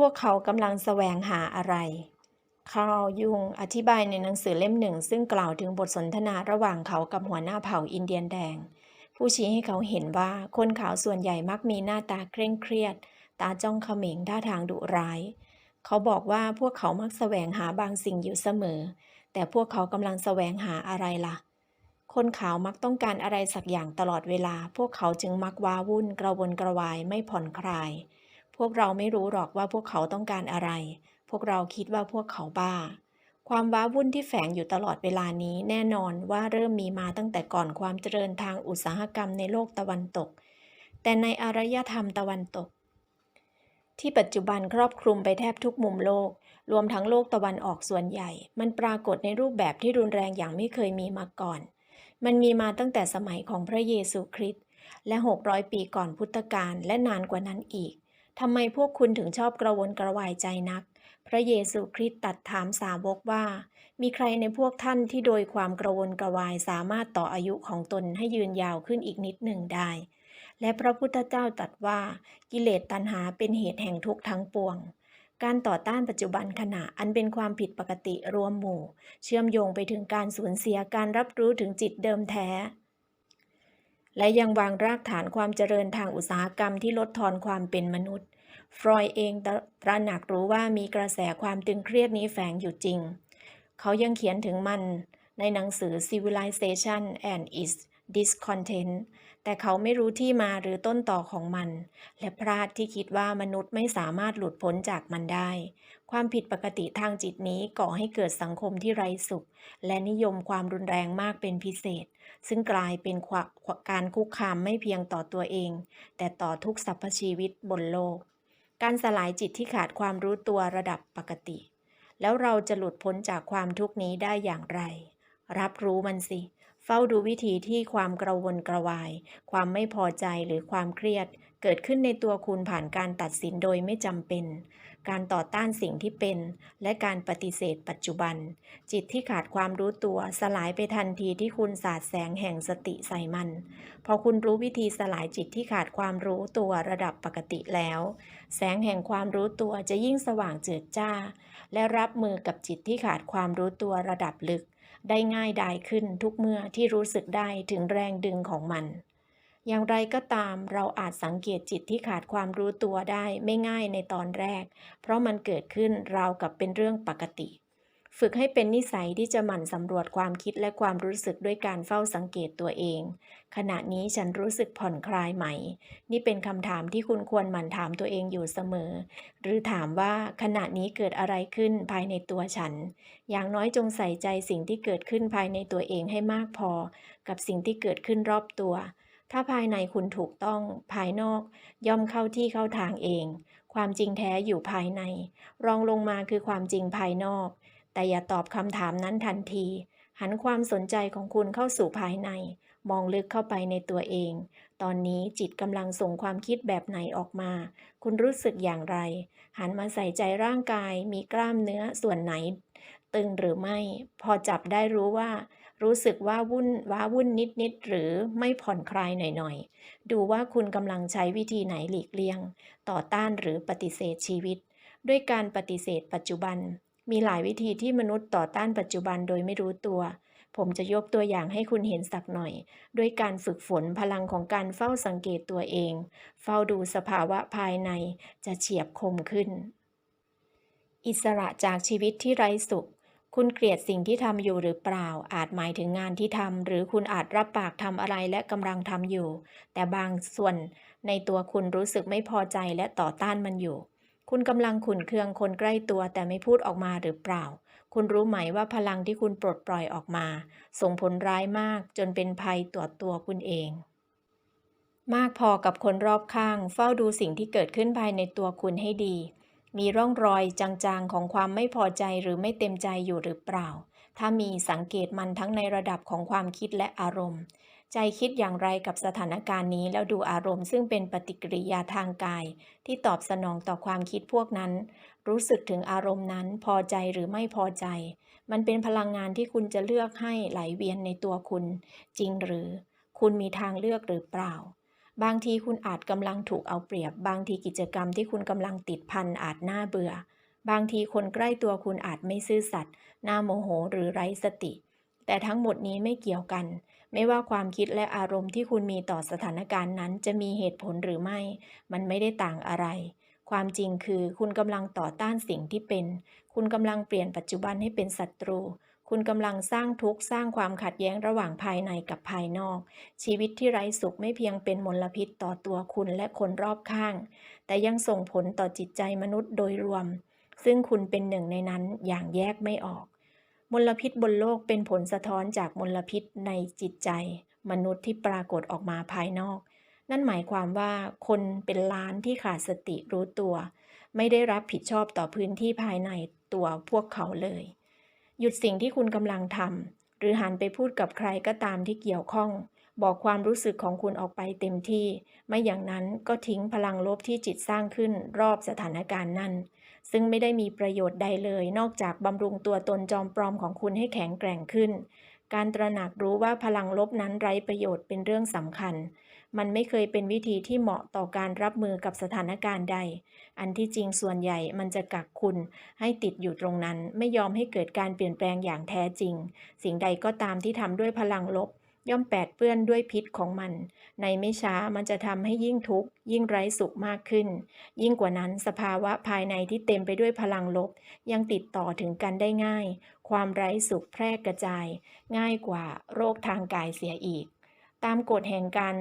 พวกเขากำลังแสวงหาอะไรคาร์ยุงอธิบายในหนังสือเล่มหนึ่ง ซึ่งกล่าวถึงบทสนทนาระหว่างเขากับหัวหน้าเผ่าอินเดียนแดง ผู้ชี้ให้เขาเห็นว่าคนขาวส่วนใหญ่มักมีหน้าตาเคร่งเครียด ตาจ้องเขม็งท่าทางดุร้าย เขาบอกว่าพวกเขามักแสวงหาบางสิ่งอยู่เสมอ แต่พวกเขากำลังแสวงหาอะไรล่ะ คนขาวมักต้องการอะไรสักอย่างตลอดเวลา พวกเขาจึงมักว้าวุ่นกระวนกระวายไม่ผ่อนคลาย พวกเราไม่รู้หรอกว่าพวกเขาต้องการอะไร พวกเราคิดว่าพวกเขาบ้า ความว้าวุ่นที่แฝงอยู่ตลอดเวลานี้แน่นอนว่าเริ่มมีมาตั้งแต่ก่อนความเจริญทางอุตสาหกรรมในโลกตะวันตก แต่ในอารยธรรมตะวันตก ที่ปัจจุบันครอบคลุมไปแทบทุกมุมโลก รวมทั้งโลกตะวันออกส่วนใหญ่ มันปรากฏในรูปแบบที่รุนแรงอย่างไม่เคยมีมาก่อน มันมีมาตั้งแต่สมัยของพระเยซูคริสต์และ 600 ปีก่อนพุทธกาลและนานกว่านั้นอีก ทำไมพวกคุณถึงชอบกระวนกระวายใจนัก พระเยซูคริสต์ตรัดถามสาวกว่า มีใครในพวกท่านที่โดยความกระวนกระวายสามารถต่ออายุของตนให้ยืนยาวขึ้นอีกนิดหนึ่งได้ และพระพุทธเจ้าตรัสว่ากิเลสตัณหาเป็นเหตุแห่งทุกข์ทั้งปวงการต่อต้านปัจจุบันขณะอันเป็นความผิดปกติรวมหมู่ เชื่อมโยงไปถึงการสูญเสียการรับรู้ถึงจิตเดิมแท้ และยังวางรากฐานความเจริญทางอุตสาหกรรมที่ลดทอนความเป็นมนุษย์ ฟรอยเองตระหนักรู้ว่ามีกระแสความตึงเครียดนี้แฝงอยู่จริง เขายังเขียนถึงมันในหนังสือ Civilization and its Discontent แต่เขาไม่รู้ที่มาหรือต้นต่อของมัน และพลาดที่คิดว่ามนุษย์ไม่สามารถหลุดพ้นจากมันได้ ความผิดปกติทางจิตนี้ก่อให้เกิดสังคมที่ไร้สุข และนิยมความรุนแรงมากเป็นพิเศษ ซึ่งกลายเป็นการคุกคามไม่เพียงต่อตัวเอง แต่ต่อทุกสรรพชีวิตบนโลก การสลายจิตที่ขาดความรู้ตัวระดับปกติ แล้วเราจะหลุดพ้นจากความทุกข์นี้ได้อย่างไร รับรู้มันสิ เฝ้าดูวิธีที่ความกระวนกระวาย ความไม่พอใจหรือความเครียด เกิดขึ้นในตัวคุณผ่านการตัดสินโดยไม่จำเป็น การต่อต้านสิ่งที่เป็น และการปฏิเสธปัจจุบัน จิตที่ขาดความรู้ตัวสลายไปทันทีที่คุณสาดแสงแห่งสติใส่มัน พอคุณรู้วิธีสลายจิตที่ขาดความรู้ตัวระดับปกติแล้ว แสงแห่งความรู้ตัวจะยิ่งสว่างเจิดจ้า และรับมือกับจิตที่ขาดความรู้ตัวระดับลึก ได้ง่ายดายขึ้นทุกเมื่อที่รู้สึกได้ถึงแรงดึงของมัน อย่างไรก็ตามเราอาจสังเกตจิตที่ขาดความรู้ตัวได้ไม่ง่ายในตอนแรก เพราะมันเกิดขึ้นราวกับเป็นเรื่องปกติ ฝึกให้เป็นนิสัยที่จะหมั่นสำรวจความคิดและความรู้สึกด้วยการเฝ้าสังเกตตัวเอง ขณะนี้ฉันรู้สึกผ่อนคลายไหม นี่เป็นคำถามที่คุณควรหมั่นถามตัวเองอยู่เสมอ หรือถามว่าขณะนี้เกิดอะไรขึ้นภายในตัวฉัน อย่างน้อยจงใส่ใจสิ่งที่เกิดขึ้นภายในตัวเองให้มากพอ กับสิ่งที่เกิดขึ้นรอบตัว ถ้าภายในคุณถูกต้องภายนอก ย่อมเข้าที่เข้าทางเอง ความจริงแท้อยู่ภายใน รองลงมาคือความจริงภายนอก แต่อย่าตอบคำถามนั้นทันที หันความสนใจของคุณเข้าสู่ภายใน มองลึกเข้าไปในตัวเอง ตอนนี้จิตกำลังส่งความคิดแบบไหนออกมา คุณรู้สึกอย่างไร หันมาใส่ใจร่างกาย มีกล้ามเนื้อส่วนไหน ตึงหรือไม่ พอจับได้รู้ว่า รู้สึกว่าวุ่นว้าวุ่นนิดๆหรือไม่ผ่อนคลายหน่อยๆ ดูว่าคุณกำลังใช้วิธีไหนหลีกเลี่ยง ต่อต้านหรือปฏิเสธชีวิต ด้วยการปฏิเสธปัจจุบัน มีหลายวิธีที่มนุษย์ต่อต้านปัจจุบันโดยไม่รู้ตัว ผมจะยกตัวอย่างให้คุณเห็นสักหน่อย ด้วยการฝึกฝนพลังของการเฝ้าสังเกตตัวเอง เฝ้าดูสภาวะภายในจะเฉียบคมขึ้น อิสระจากชีวิตที่ไร้สุข คุณเกลียดสิ่งที่ทำอยู่หรือเปล่า อาจหมายถึงงานที่ทำหรือคุณอาจรับปากทำอะไรและกำลังทำอยู่ แต่บางส่วนในตัวคุณรู้สึกไม่พอใจและต่อต้านมันอยู่ คุณกำลังขุนเคืองคนใกล้ตัวแต่ไม่พูดออกมาหรือเปล่า คุณรู้ไหมว่าพลังที่คุณปลดปล่อยออกมา ส่งผลร้ายมากจนเป็นภัยต่อตัวคุณเอง มากพอกับคนรอบข้าง เฝ้าดูสิ่งที่เกิดขึ้นภายในตัวคุณให้ดี มีร่องรอยจางๆของความไม่พอใจหรือไม่เต็มใจอยู่หรือเปล่า ถ้ามีสังเกตมันทั้งในระดับของความคิดและอารมณ์ ใจคิดอย่างไรกับสถานการณ์นี้ แล้วดูอารมณ์ซึ่งเป็นปฏิกิริยาทางกาย ที่ตอบสนองต่อความคิดพวกนั้น รู้สึกถึงอารมณ์นั้นพอใจหรือไม่พอใจ มันเป็นพลังงานที่คุณจะเลือกให้ไหลเวียนในตัวคุณ จริงหรือ คุณมีทางเลือกหรือเปล่า บางทีคุณอาจกำลังถูกเอาเปรียบ บางทีกิจกรรมที่คุณกำลังติดพันอาจน่าเบื่อ บางทีคนใกล้ตัวคุณอาจไม่ซื่อสัตย์น่าโมโหหรือไร้สติ แต่ทั้งหมดนี้ไม่เกี่ยวกัน ไม่ว่าความคิดและอารมณ์ที่คุณมีต่อสถานการณ์นั้นจะมีเหตุผลหรือไม่ มันไม่ได้ต่างอะไร ความจริงคือคุณกำลังต่อต้านสิ่งที่เป็น คุณกำลังเปลี่ยนปัจจุบันให้เป็นศัตรู คุณกำลังสร้างทุกข์สร้างความขัดแย้งระหว่างภายในกับภายนอก ชีวิตที่ไร้สุขไม่เพียงเป็นมลพิษต่อตัวคุณและคนรอบข้าง แต่ยังส่งผลต่อจิตใจมนุษย์โดยรวม ซึ่งคุณเป็นหนึ่งในนั้นอย่างแยกไม่ออก มลพิษบนโลกเป็นผลสะท้อนจากมลพิษในจิตใจ มนุษย์ที่ปรากฏออกมาภายนอก นั่นหมายความว่าคนเป็นล้านที่ขาดสติรู้ตัว ไม่ได้รับผิดชอบต่อพื้นที่ภายในตัวพวกเขาเลย หยุดสิ่งที่คุณกำลังทำหรือหันไปพูดกับใครก็ตามที่เกี่ยวข้อง บอกความรู้สึกของคุณออกไปเต็มที่ ไม่อย่างนั้นก็ทิ้งพลังลบที่จิตสร้างขึ้นรอบสถานการณ์นั้น ซึ่งไม่ได้มีประโยชน์ใดเลย นอกจากบำรุงตัวตนจอมปลอมของคุณให้แข็งแกร่งขึ้น การตระหนักรู้ว่าพลังลบนั้นไร้ประโยชน์เป็นเรื่องสำคัญ มันไม่เคยเป็นวิธีที่เหมาะต่อการรับมือกับสถานการณ์ใด อันที่จริงส่วนใหญ่มันจะกักคุณ ให้ติดอยู่ตรงนั้น ไม่ยอมให้เกิดการเปลี่ยนแปลงอย่างแท้จริง สิ่งใดก็ตามที่ทำด้วยพลังลบ ย่อมแปดเปื้อนด้วยพิษของมัน ในไม่ช้ามันจะทำให้ยิ่งทุกข์ ยิ่งไร้สุขมากขึ้น ยิ่งกว่านั้นสภาวะภายในที่เต็มไปด้วยพลังลบ ยังติดต่อถึงกันได้ง่าย ความไร้สุขแพร่กระจาย ง่ายกว่าโรคทางกายเสียอีก ตามกฎแห่งการ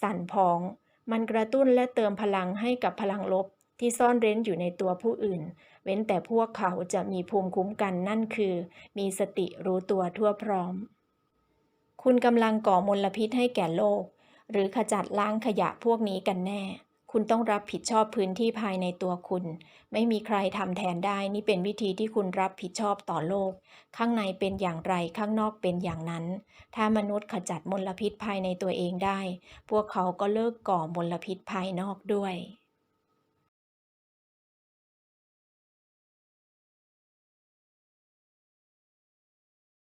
สั่นพอง มันกระตุ้นและเติมพลังให้กับพลังลบที่ซ่อนเร้นอยู่ในตัวผู้อื่น เว้นแต่พวกเขาจะมีภูมิคุ้มกันนั่นคือ มีสติรู้ตัวทั่วพร้อม คุณกำลังก่อมลพิษให้แก่โลก หรือขจัดล้างขยะพวกนี้กันแน่ คุณต้องรับผิดชอบพื้นที่ภายในตัวคุณ ไม่มีใครทำแทนได้ นี่เป็นวิธีที่คุณรับผิดชอบต่อโลก ข้างในเป็นอย่างไรข้างนอกเป็นอย่างนั้น ถ้ามนุษย์ขจัดมลพิษภายในตัวเองได้ พวกเขาก็เลิกก่อมลพิษภายนอกด้วย